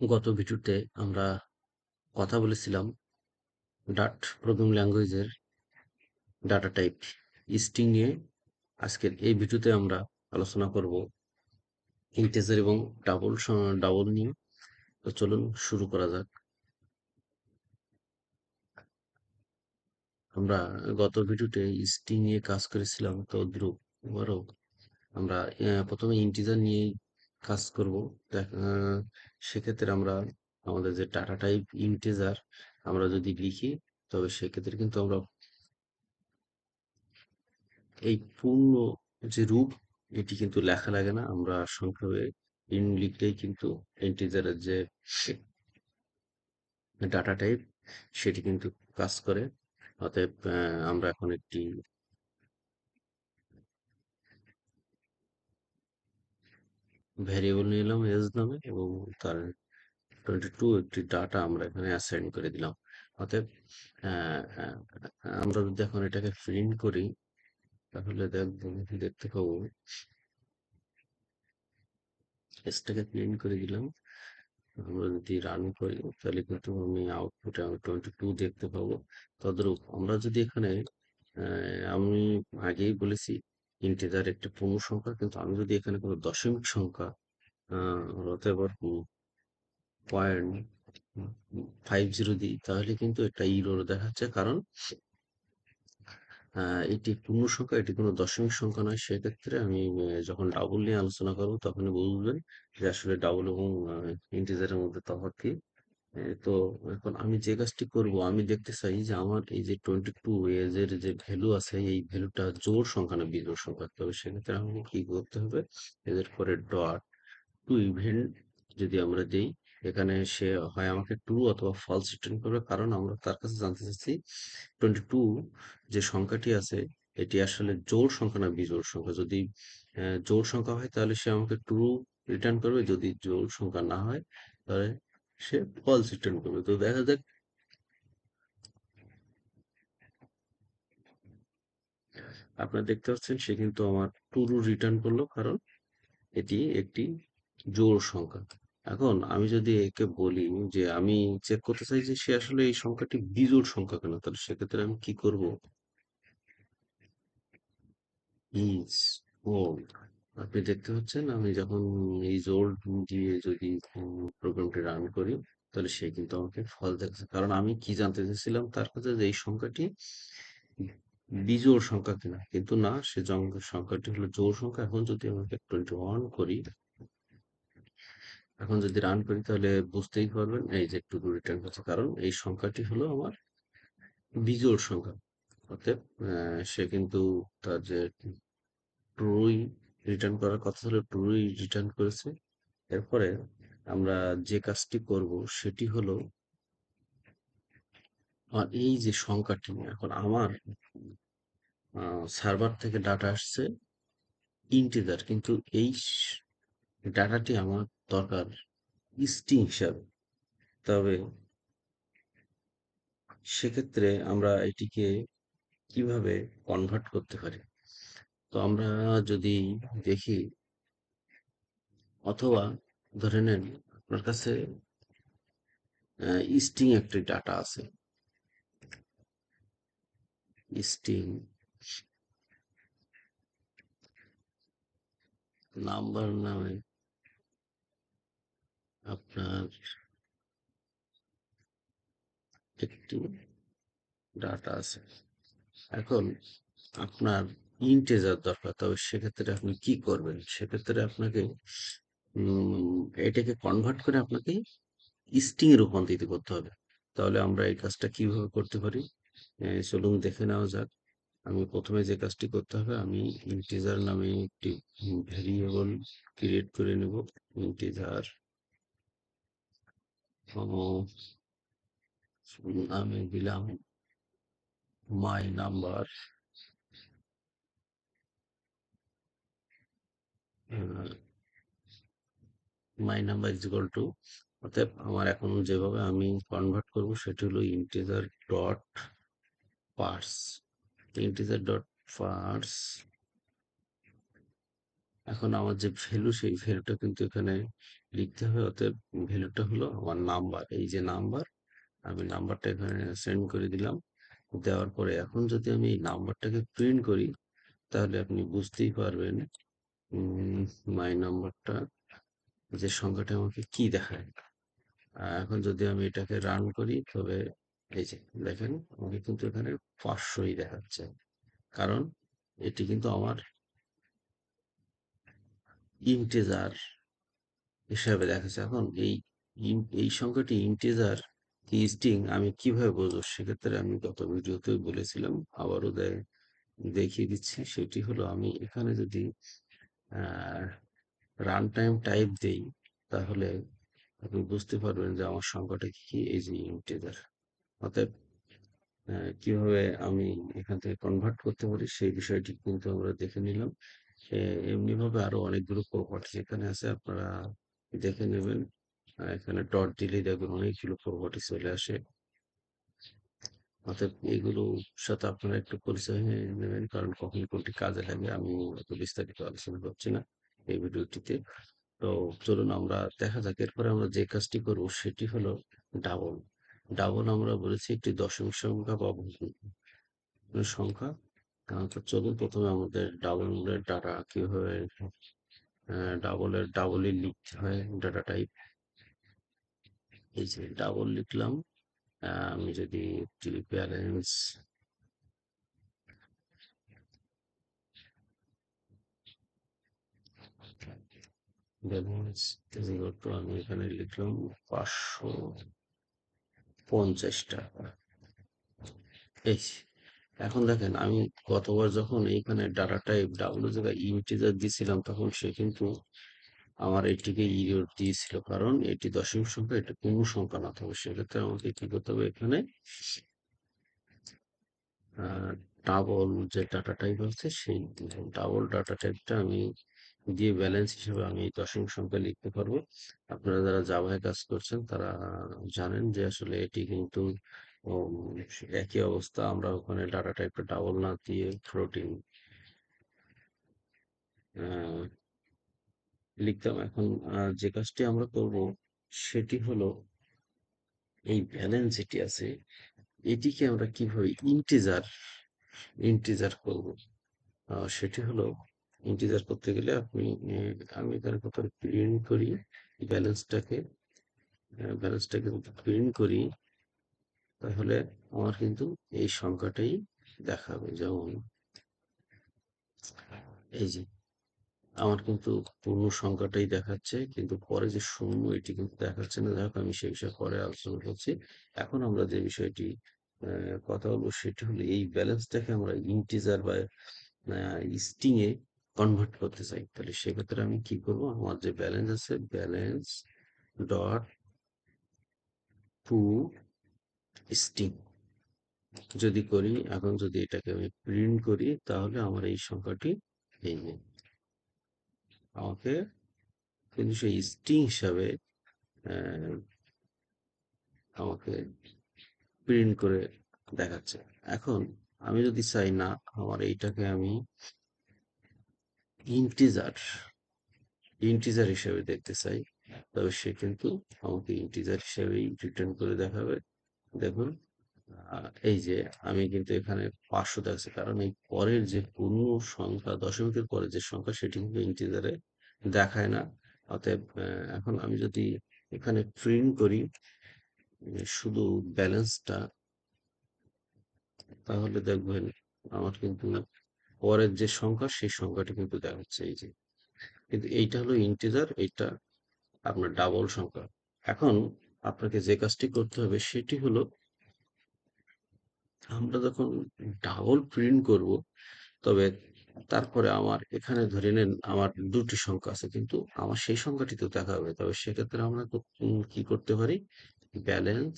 গত ভিডিওতে আমরা কথা বলেছিলাম ডাট প্রোগ্রামিং ল্যাঙ্গুয়েজের ডাটা টাইপ স্ট্রিং নিয়ে। আজকের এই ভিডিওতে আমরা আলোচনা করব ইন্টেজার এবং ডাবল ডাবল নিয়ে তো চলুন শুরু করা যাক। আমরা গত ভিডিওতে স্ট্রিং নিয়ে কাজ করেছিলাম, তো দ্রুপ আমরা প্রথমে ইন্টিজার নিয়ে কাজ করব। সেক্ষেত্রে আমরা আমাদের যে ডাটা টাইপ ইন্টিজার আমরা যদি লিখি, তবে সেক্ষেত্রে কিন্তু আমরা এই পূর্ণ যে রূপ, এটি কিন্তু লেখা লাগে না। আমরা সংক্ষেপে ইন লিখলেই কিন্তু ইন্টিজারের যে ডাটা টাইপ, সেটি কিন্তু কাজ করে। অতএব আমরা এখন একটি ভ্যারিয়েবল নিলাম এজ নামে এবং তার টোয়েন্টি টু একটি ডাটা আমরা এখানে অ্যাসাইন করে দিলাম। অতএব আমরা যদি এখন এটাকে প্রিন্ট করি, তাহলে দেখব দেখতে পাবো। এসটাকে প্রিন্ট করে দিলাম। আমরা যদি রান করি, তাহলে কিন্তু আমি আউটপুটে আমি টোয়েন্টি টু দেখতে পাবো। তদ্রূপ আমরা যদি এখানে আমি আগেই বলেছি ইন্টিজার একটি পূর্ণ সংখ্যা, কিন্তু আমি যদি এখানে কোনো দশমিক সংখ্যা পার পয়েন্ট ফাইভ জিরো দিই, তাহলে কিন্তু একটা ইরোর দেখাচ্ছে। কারণ এটি পূর্ণ সংখ্যা, এটি কোনো দশমিক সংখ্যা নয়। সেক্ষেত্রে আমি যখন ডাবল নিয়ে আলোচনা করব, তখনই বুঝবেন যে আসলে ডাবল এবং ইন্টিজারের মধ্যে তফাৎ কি। তো এখন আমি যে কাজটি করব, আমি দেখতে চাই যে আমার এই যে টোয়েন্টি টু এজ এর যে ভ্যালু আছে, এই ভ্যালুটা জোর সংখ্যা না বিজোড় সংখ্যা? তবে সেক্ষেত্রে আমাকে কি করতে হবে? এদের পরে ডট টু ইভেন্ট যদি আমরা দিই, এখানে সে হয় আমাকে ট্রু অথবা ফলস রিটার্ন করবে। কারণ আমরা তার কাছে জানতে চাচ্ছি টোয়েন্টি টু যে সংখ্যাটি আছে, এটি আসলে জোড় সংখ্যা না বিজোড় সংখ্যা? যদি জোড় সংখ্যা হয়, তাহলে সে আমাকে ট্রু রিটার্ন করবে। যদি জোড় সংখ্যা না হয়, তাহলে সে ফলস রিটার্ন করবে। তো দেখা যাক। আপনারা দেখতে পাচ্ছেন, সে কিন্তু আমার ট্রু রিটার্ন করল, কারণ এটি একটি জোড় সংখ্যা। এখন আমি যদি একে বলি যে আমি চেক করতে চাই যে সে আসলে এই সংখ্যাটি বিজোড় সংখ্যা কেন, তাহলে সেক্ষেত্রে আমি কি করব? ইজ ওল্ড আপনি দেখতে পাচ্ছেন, আমি যখন এই ওল্ড দিয়ে যদি প্রোগ্রামটি রান করি, তাহলে সে কিন্তু আমাকে ফল দেখাচ্ছে। কারণ আমি কি জানতে চেয়েছিলাম, তার কাছে যে এই সংখ্যাটি বিজোড় সংখ্যা কিনা। কিন্তু না, সে সংখ্যাটি হলো জোড় সংখ্যা। এখন যদি আমাকে টোয়েন্টি ওয়ান করি, এখন যদি রান করি, তাহলে বুঝতেই পারবেন, এই যে একটু রিটার্ন করছে। কারণ এই সংখ্যাটি হলো আমার বিজোড় সংখ্যা। অতএব সে কিন্তু তার যে ট্রুই রিটার্ন করার কথা ছিল ট্রুই রিটার্ন করেছে। এরপরে আমরা যে কাজটি করব সেটি হলো এই যে সংখ্যাটি এখন আমার সার্ভার থেকে ডাটা আসছে ইন্টিজার কিন্তু এই ডাটাটি আমার দরকার স্ট্রিং হিসাবে। তবে সেক্ষেত্রে আমরা এটিকে কীভাবে কনভার্ট করতে পারি? তো আমরা যদি দেখি অথবা ধরে নেন আপনার কাছে স্ট্রিং একটি ডাটা আছে। স্ট্রিং নাম্বার নামে আপনার একটি ডাটা আছে। এখন আপনার ইন্টেজার দরকার, তবে সেক্ষেত্রে আপনি কি করবেন? সেক্ষেত্রে আপনাকে এটাকে কনভার্ট করে আপনাকে স্ট্রিং এ রূপান্তরিত করতে হবে। তাহলে আমরা এই কাজটা কীভাবে করতে পারি? চলুন দেখে নেওয়া যাক। আমি প্রথমে যে কাজটি করতে হবে, আমি ইন্টিজার নামে একটি ভেরিয়েবল ক্রিয়েট করে নেব। ইন্টিজার আমি দিলাম my number my number is equal to অতএব আমার এখন যেভাবে আমি কনভার্ট করব সেটি হলো integer dot parse integer dot parse এখন আমার যে ভ্যালু সেই ভ্যালুটা কিন্তু এখানে লিখতে হবে। অতএব ভ্যালুটা হলো আমার নাম্বার এই যে নাম্বার আমি নাম্বারটা এখানে সেন্ড করে দিলাম। দেওয়ার পরে এখন যদি আমি এই নাম্বারটাকে প্রিন্ট করি, তাহলে আপনি বুঝতেই পারবেন মাই নাম্বারটা যে সংখ্যাটা আমাকে কি দেখায়। এখন যদি আমি এটাকে রান করি, তবে এই যে দেখেন, আমাকে কিন্তু এখানে পাঁচশোই দেখাচ্ছে। কারণ এটি কিন্তু আমার ইন্টেজার হিসাবে দেখাচ্ছে। এখন এই এই সংখ্যাটি ইন্টেজার কি আমি কীভাবে বুঝব? সেক্ষেত্রে আমি গত ভিডিওতেও বলেছিলাম, আবারও দেখিয়ে দিচ্ছি। সেটি হলো আমি এখানে যদি রান টাইম টাইপ দেই, তাহলে আপনি বুঝতে পারবেন যে আমার সংখ্যাটা কি এই যে ইন্টেজার। অতএব কীভাবে আমি এখান থেকে কনভার্ট করতে পারি সেই বিষয়টি কিন্তু আমরা দেখে নিলাম। এমনি ভাবে আরও অনেকগুলো প্রপার্টি এখানে আছে আপনারা দেখে নেবেন। এখানে ডট দিলেই দেখবেন, অনেকগুলো প্রপার্টি চলে আসে। অতএব এইগুলোর সাথে আপনারা একটু পরিচয় হয়ে নেবেন, কারণ কখন কোনটি কাজে লাগে আমি অত বিস্তারিত আলোচনা করছি না এই ভিডিওটিতে। তো চলুন আমরা দেখা যাক, এরপরে আমরা যে কাজটি করব সেটি হলো ডাবল। ডাবল আমরা বলেছি একটি দশমিক সংখ্যা বা সংখ্যা। তো চলুন প্রথমে আমাদের ডাবলের ডাটা কীভাবে ডাবলের ডাবলই লিখতে হয় ডাটা টাইপ। এই যে ডাবল লিখলাম। আমি যদি ব্যালেন্স আমি এখানে লিখলাম পাঁচশো পঞ্চাশ টাকা। এখন দেখেন আমি গতবার যখন এইখানে ডাটা টাইপ ডাবল জায়গায় ইন্টিজার দিয়েছিলাম তখন সে কিন্তু আমার এটিকে ইরর দিয়েছিল। কারণ এটি দশম সংখ্যা, এটা পূর্ণ সংখ্যা না। তবে সেক্ষেত্রে আমাকে কি করতে হবে এখানে? ডাবল যে ডাটা টাইপ আছে, সেই ডাবল ডাটা টাইপটা আমি দিয়ে ব্যালেন্স হিসেবে আমি দশমিক সংখ্যা লিখতে পারব। আপনারা যারা জাভায় কাজ করছেন, তারা জানেন যে আসলে এটি কিন্তু একই অবস্থা। আমরা ওখানে ডাটা টাইপটা ডাবল না দিয়ে ফ্লোটিং লিখতাম। এখন যে কাজটি আমরা করব সেটি হলো এই ব্যালেন্স যেটি আছে, এটিকে আমরা কীভাবে ইন্টিজার ইন্টিজার করব? সেটি হলো ইন্টিজার করতে গেলে আপনি আমি এখানে কোথাও প্রিন্ট করি ব্যালেন্সটাকে ব্যালেন্সটাকে প্রিন্ট করি, তাহলে আমার কিন্তু এই সংখ্যাটাই দেখাবে। যেমন, এই যে আমার কিন্তু পূর্ণ সংখ্যাটাই দেখাচ্ছে। কিন্তু পরে যে শূন্য, এটি কিন্তু দেখাচ্ছে না। যাই আমি সেই বিষয়ে পরে আলোচনা করছি। এখন আমরা যে বিষয়টি কথা বলব সেটি হলো এই ব্যালেন্সটাকে আমরা ইন্টিজার বা স্ট্রিং এ কনভার্ট করতে চাই। তাহলে সেক্ষেত্রে আমি কি করব? আমার যে ব্যালেন্স আছে, ব্যালেন্স ডট টু স্ট্রিং। যদি করি, এখন যদি এটাকে আমি প্রিন্ট করি, তাহলে আমার এই সংখ্যাটি এই যে আমাকে কিন্তু সেই স্ট্রিং হিসাবে আমাকে প্রিন্ট করে দেখাচ্ছে। এখন আমি যদি চাই না, আমার এইটাকে আমি ইন্টিজার ইন্টিজার হিসেবে দেখতে চাই, তবে সে কিন্তু আমাকে ইন্টিজার হিসেবেই রিটার্ন করে দেখাবে। দেখুন। এই যে আমি কিন্তু এখানে পাঁচশো দেখাচ্ছে কারণ এই পরের যে পূর্ণ সংখ্যা, দশমিকের পরের যে সংখ্যা, সেটি কিন্তু ইন্টিজারে দেখায় না। অতএব এখন আমি যদি এখানে প্রিন্ট করি শুধু ব্যালেন্সটা তাহলে দেখবেন আমার কিন্তু পরের যে সংখ্যা, সেই সংখ্যাটি কিন্তু দেখাচ্ছে এই যে। কিন্তু এইটা হলো ইন্টিজার এইটা আপনার ডাবল সংখ্যা। এখন আপনাকে যে কাজটি করতে হবে, সেটি হলো আমরা যখন ডাবল প্রিন্ট করব, তবে তারপরে আমার এখানে ধরে নেন আমার দুটি সংখ্যা আছে, কিন্তু আমার সেই সংখ্যাটি তো দেখা হবে। তবে সেক্ষেত্রে আমরা কো- করতে পারি? ব্যালেন্স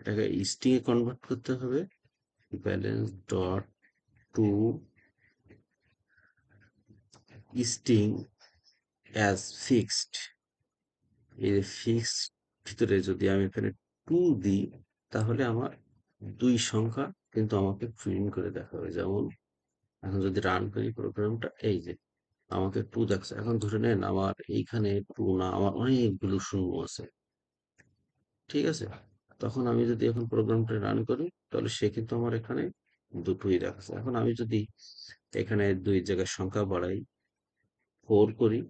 এটাকে স্ট্রিং এ কনভার্ট করতে হবে। Balance dot to string as fixed এই ফিক্সড ভিতরে যদি আমি এখানে টু দিই তাহলে আমার দুই সংখ্যা কিন্তু আমাকে প্রিন্ট করে দেখাবে যেমন, এখন যদি রান করি প্রোগ্রামটা এই যে, আমাকে টু দেখছে এখন ধরে নেন আমার এইখানে টু না, আমার অনেকগুলো শূন্য আছে। ঠিক আছে? তখন আমি যদি এখন প্রোগ্রামটা রান করি, তাহলে সে কিন্তু আমার এখানে দুটোই দেখাচ্ছে। এখন আমি যদি এখানে দুই জায়গায় সংখ্যা বাড়াই ফোর করি,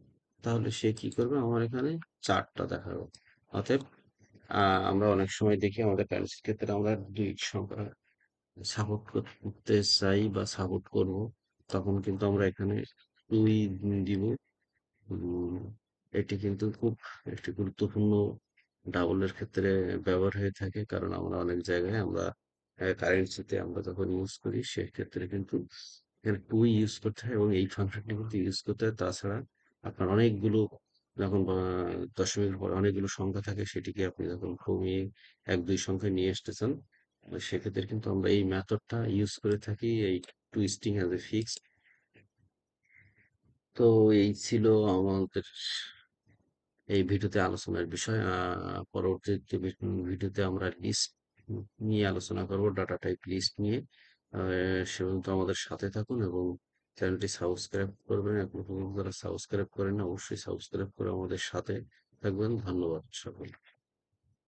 তাহলে সে কি করবে আমার এখানে ৪ টা দেখাবে। অতএব আমরা অনেক সময় দেখি আমাদের কারেন্সির ক্ষেত্রে আমরা দুই সংখ্যা সাপোর্ট করতে চাই বা সাপোর্ট করব, তখন কিন্তু আমরা এখানে ২ দিব। এটি কিন্তু খুব একটি গুরুত্বপূর্ণ ডাবলের ক্ষেত্রে ব্যবহার হয়ে থাকে। কারণ আমরা অনেক জায়গায় আমরা কারেন্সিতে আমরা যখন ইউজ করি, সেক্ষেত্রে কিন্তু এখানে 2 ইউজ করতে হয় এবং এই ফাংশনটি কিন্তু ইউজ করতে হয়। তাছাড়া আপনার অনেকগুলো যখন দশমিকের পরে অনেকগুলো সংখ্যা থাকে সেটিকে আপনি যখন কমিয়ে ১-২ সংখ্যায় নিয়ে আসতে চান, সেক্ষেত্রে কিন্তু আমরা এই মেথডটা ইউজ করে থাকি এই টুইস্টিং অ্যাজ এ ফিক্সড। তো এই ছিল আমাদের এই ভিডিওতে আলোচনার বিষয়। আ পরবর্তীতে ভিডিওতে আমরা লিস্ট নিয়ে আলোচনা করব। ডাটা টাইপ লিস্ট নিয়ে। সে পর্যন্ত আমাদের সাথে থাকুন এবং চ্যানেলটি সাবস্ক্রাইব করবেন। এখন পর্যন্ত যারা সাবস্ক্রাইব করেন অবশ্যই সাবস্ক্রাইব করে আমাদের সাথে থাকবেন। ধন্যবাদ সকলকে।